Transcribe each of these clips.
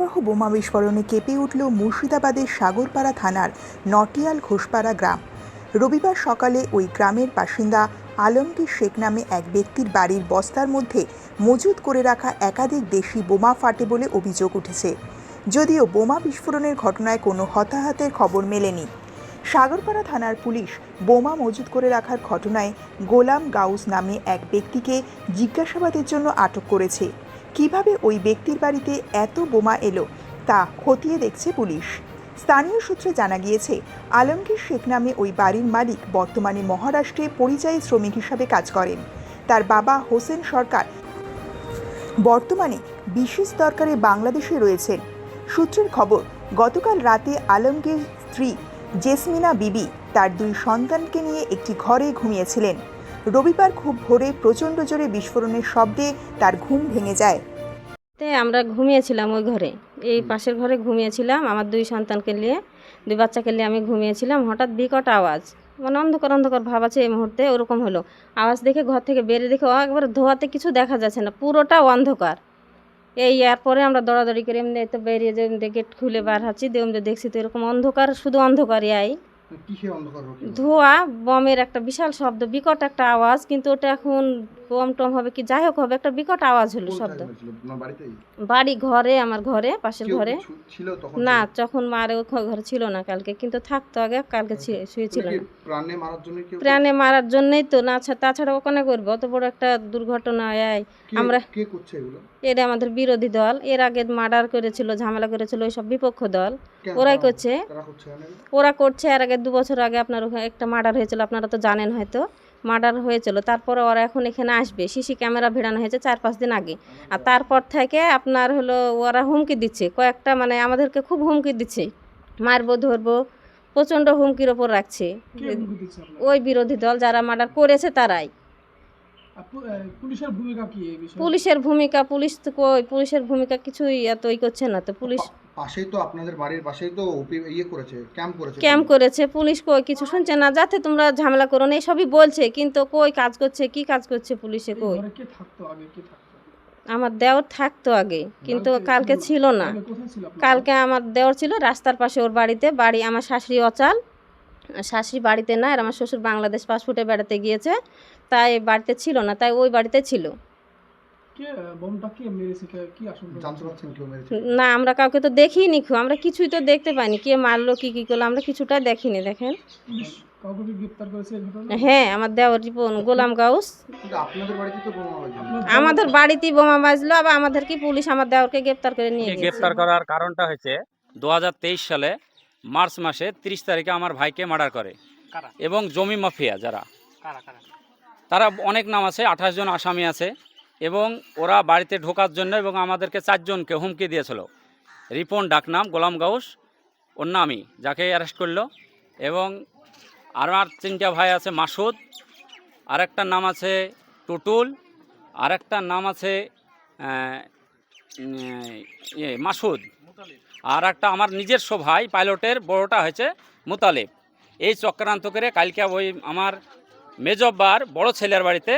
ভয়াবহ বোমা বিস্ফোরণে কেঁপে উঠল মুর্শিদাবাদের সাগরপাড়া থানার নটিয়াল ঘোষপাড়া গ্রাম। রবিবার সকালে ওই গ্রামের বাসিন্দা আলমগীর শেখ নামে এক ব্যক্তির বাড়ির বস্তার মধ্যে মজুত করে রাখা একাধিক দেশি বোমা ফাটে বলে অভিযোগ উঠেছে। যদিও বোমা বিস্ফোরণের ঘটনায় কোনো হতাহতের খবর মেলেনি। সাগরপাড়া থানার পুলিশ বোমা মজুত করে রাখার ঘটনায় গোলাম গাউস নামে এক ব্যক্তিকে জিজ্ঞাসাবাদের জন্য আটক করেছে। কীভাবে ওই ব্যক্তির বাড়িতে এত বোমা এলো তা খতিয়ে দেখছে পুলিশ। স্থানীয় সূত্রে জানা গিয়েছে, আলমগীর শেখ নামে ওই বাড়ির মালিক বর্তমানে মহারাষ্ট্রে পরিযায়ী শ্রমিক হিসাবে কাজ করেন। তার বাবা হোসেন সরকার বর্তমানে বিশেষ দরকারে বাংলাদেশে রয়েছেন। সূত্রের খবর, গতকাল রাতে আলমগীর স্ত্রী জেসমিনা বিবি তার দুই সন্তানকে নিয়ে একটি ঘরে ঘুমিয়েছিলেন। রবিবার খুব ভোরে প্রচণ্ড জোরে বিস্ফোরণের শব্দে তার ঘুম ভেঙে যায়। তে আমরা ঘুমিয়েছিলাম ওই ঘরে। এই পাশের ঘরে ঘুমিয়েছিলাম আমার দুই সন্তানকে নিয়ে দুই বাচ্চাকে নিয়ে আমি ঘুমিয়েছিলাম। হঠাৎ বিকট আওয়াজ। মানে অন্ধকার অন্ধকার ভাব আছে এই মুহূর্তে ওরকম হলো। আওয়াজ দেখে ঘর থেকে বেরিয়ে দেখে ও একবার ধোয়াতে কিছু দেখা যাচ্ছে না পুরোটা অন্ধকার। এই এরপরে আমরা দৌড়াদৌড়ি করে এমনি তো বেরিয়ে যে গেট খুলে বার হচ্ছি দিয়ে দেখছি তো এরকম অন্ধকার শুধু অন্ধকারই আই? ধোঁয়া বমের একটা বিশাল শব্দ বিকট একটা আওয়াজ কিন্তু ওটা এখন বম টম হবে কি যাই হোক হবে একটা বিকট আওয়াজ হলো শব্দ? বাড়ি ঘরে আমার ঘরে পাশের ঘরে। না যখন মারে ঘরে ছিল না কালকে কিন্তু থাকতো আগে কালকে শুয়েছিল না। প্রাণে মারার জন্যই তো না ছা- তাছাড়া ওখানে করব? অত বড় একটা দুর্ঘটনা এই আমরা- এরা আমাদের বিরোধী দল। এর আগে মার্ডার করেছিল ঝামেলা করেছিল ওই সব বিপক্ষ দল। ওরাই করছে? ওরা করছে এর আগে দু বছর আগে আপনার ওখানে একটা মার্ডার হয়েছিল আপনারা তো জানেন হয়তো। মার্ডার হয়েছিল তারপরে ওরা এখন এখানে আসবে। সিসি ক্যামেরা ভিড়ানো হয়েছে চার পাঁচ দিন আগে। আর তারপর থেকে আপনার হলো ওরা হুমকি দিচ্ছে। কয়েকটা মানে আমাদেরকে খুব হুমকি দিচ্ছে। মারবো ধরবো প্রচণ্ড হুমকির ওপর রাখছে। ওই বিরোধী দল যারা মার্ডার করেছে তারাই। পুলিশের ভূমিকা পুলিশের ভূমিকা পুলিশ তো কই? পুলিশের ভূমিকা কিছুই এত ই করছে না তো। পুলিশ পাশেই তো আপনাদের বাড়ির পাশেই তো ইয়ে করেছে ক্যাম্প করেছে। ক্যাম্প করেছে পুলিশ কই কিছু শুনছে না যাতে তোমরা ঝামেলা করো না সবই বলছে কিন্তু কই কাজ করছে কি কাজ করছে পুলিশে কই? ঘরে থাকতো আগে কে থাকতো? আমার দেওর থাকতো আগে কিন্তু কালকে ছিল না? কালকে আমার দেওর ছিল রাস্তার পাশে ওর বাড়িতে বাড়ি আমার শাশুড়ি অচাল শাশুড়ি বাড়িতে না আর আমার শ্বশুর বাংলাদেশ পাসপোর্টে বেড়াতে গিয়েছে তাই বাড়িতে ছিল না তাই ওই বাড়িতে ছিল। না আমরা কাউকে তো দেখিনি খু আমরা কিছুই তো দেখতে পাইনি কে মারলো কি কি করল আমরা কিছুটাই দেখিনি দেখেন। কি হ্যাঁ আমার দেওর রিপন গোলাম গাউস। আমাদের বাড়িতেই বোমা বাজলো আবার আমাদেরকে পুলিশ আমার দেওরকে গ্রেপ্তার করে নিয়ে কে গ্রেপ্তার করার কারণটা হয়েছে দু হাজার তেইশ সালে মার্চ মাসে তিরিশ তারিখে আমার ভাইকে মার্ডার করে। এবং জমি মাফিয়া যারা। তারা অনেক নাম আছে আঠাশ জন আসামি আছে। এবং ওরা বাড়িতে ঢোকার জন্য এবং আমাদেরকে চারজনকে হুমকি দিয়েছিল। রিপন ডাকনাম গোলাম গাউস, ওর নামই যাকে অ্যারেস্ট করল। এবং আমার তিনটা ভাই আছে, মাসুদ, আরেকটার নাম আছে টুটুল, আরেকটার নাম আছে ইয়ে মাসুদ। আর একটা আমার নিজস্ব ভাই, পাইলটের বড়টা হয়েছে মুতালিব। এই চক্রান্ত করে কালকে ওই আমার মেজব্বার বড় ছেলের বাড়িতে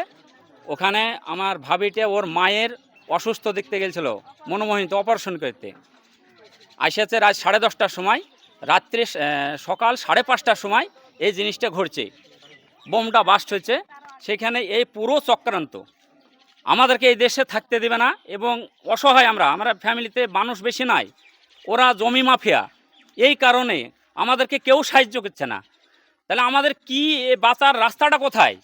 ওখানে আমার ভাবিটা ওর মায়ের অসুস্থ দেখতে গেছিল, মনোমোহিত অপারেশন করতে। আসেছে রাত সাড়ে দশটার সময়, রাত্রে সকাল সাড়ে পাঁচটার সময় এই জিনিসটা ঘটছে। বোমটা বাস্ট হয়েছে, সেখানে এই পুরো চক্রান্ত। আমাদেরকে এই দেশে থাকতে দেবে না এবং অসহায় আমরা আমরা ফ্যামিলিতে মানুষ বেশি নাই, ওরা জমি মাফিয়া। এই কারণে আমাদেরকে কেউ সাহায্য করছে না। তাহলে আমাদের কি বাঁচার রাস্তাটা কোথায়?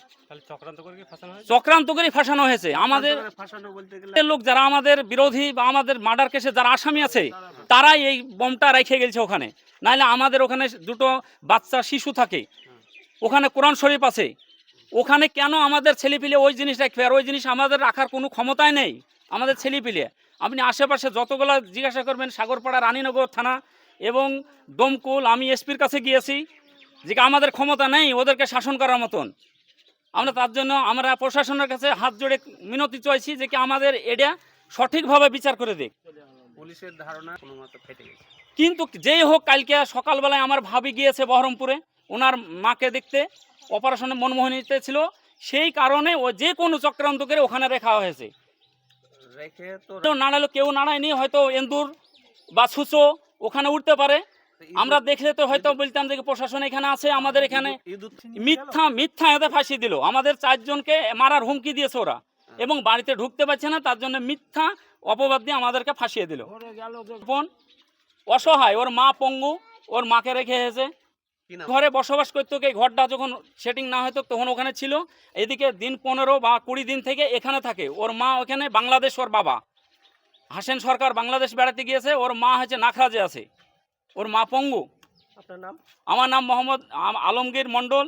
চক্রান্ত করে ফাঁসানো হয়েছে? আমাদের লোক যারা আমাদের বিরোধী বা আমাদের মার্ডার কেসে যারা আসামি আছে তারাই এই বোমটা রেখে গেছে ওখানে। নাহলে আমাদের ওখানে দুটো বাচ্চা শিশু থাকে। ওখানে কোরআন শরীফ আছে। ওখানে কেন আমাদের ছেলেপিলে ওই জিনিস রাখবে আর ওই জিনিস আমাদের রাখার কোনো ক্ষমতাই নেই? আমাদের ছেলেপিলে। আপনি আশেপাশে যতগুলো জিজ্ঞাসা করবেন সাগরপাড়া রানীনগর থানা এবং দমকুল আমি এসপির কাছে গিয়েছি। যে আমাদের ক্ষমতা নেই ওদেরকে শাসন করার মতন। আমরা তার জন্য আমরা প্রশাসনের কাছে হাত জোড়ে মিনতি চাইছি যে কি আমাদের এটা সঠিকভাবে বিচার করে দিক। পুলিশের ধারণা ফেটে গেছে। কিন্তু যেই হোক কালকে সকালবেলায় আমার ভাবি গিয়েছে বহরমপুরে ওনার মাকে দেখতে অপারেশনে মনমোহনীতে ছিল সেই কারণে ও যে কোনো চক্রান্ত করে ওখানে রেখা হয়েছে। রেখে তো নাড়ালো কেউ নাড়ায়নি হয়তো এন্দুর বা সুচো ওখানে উঠতে পারে আমরা দেখলে তো হয়তো বলতাম যে প্রশাসন এখানে আছে আমাদের এখানে মিথ্যা মিথ্যা এতে ফাঁসি দিল। আমাদের চারজনকে মারার হুমকি দিয়েছে ওরা। এবং বাড়িতে ঢুকতে পারছে না তার জন্য মিথ্যা অপবাদ দিয়ে আমাদেরকে ফাঁসিয়ে দিল। বোন অসহায়। ওর মা পঙ্গু ওর মাকে রেখে এসেছে। ঘরে বসবাস করতো এই ঘরটা যখন সেটিং না হতো তখন ওখানে ছিল। এদিকে দিন পনেরো বা কুড়ি দিন থেকে এখানে থাকে। ওর মা ওখানে বাংলাদেশ ওর বাবা। হাসেন সরকার বাংলাদেশ বেড়াতে গিয়েছে ওর মা হচ্ছে নাখরাজে আছে। ওর মা পঙ্গু। আপনার নাম? আমার নাম মোহাম্মদ আলমগীর মণ্ডল।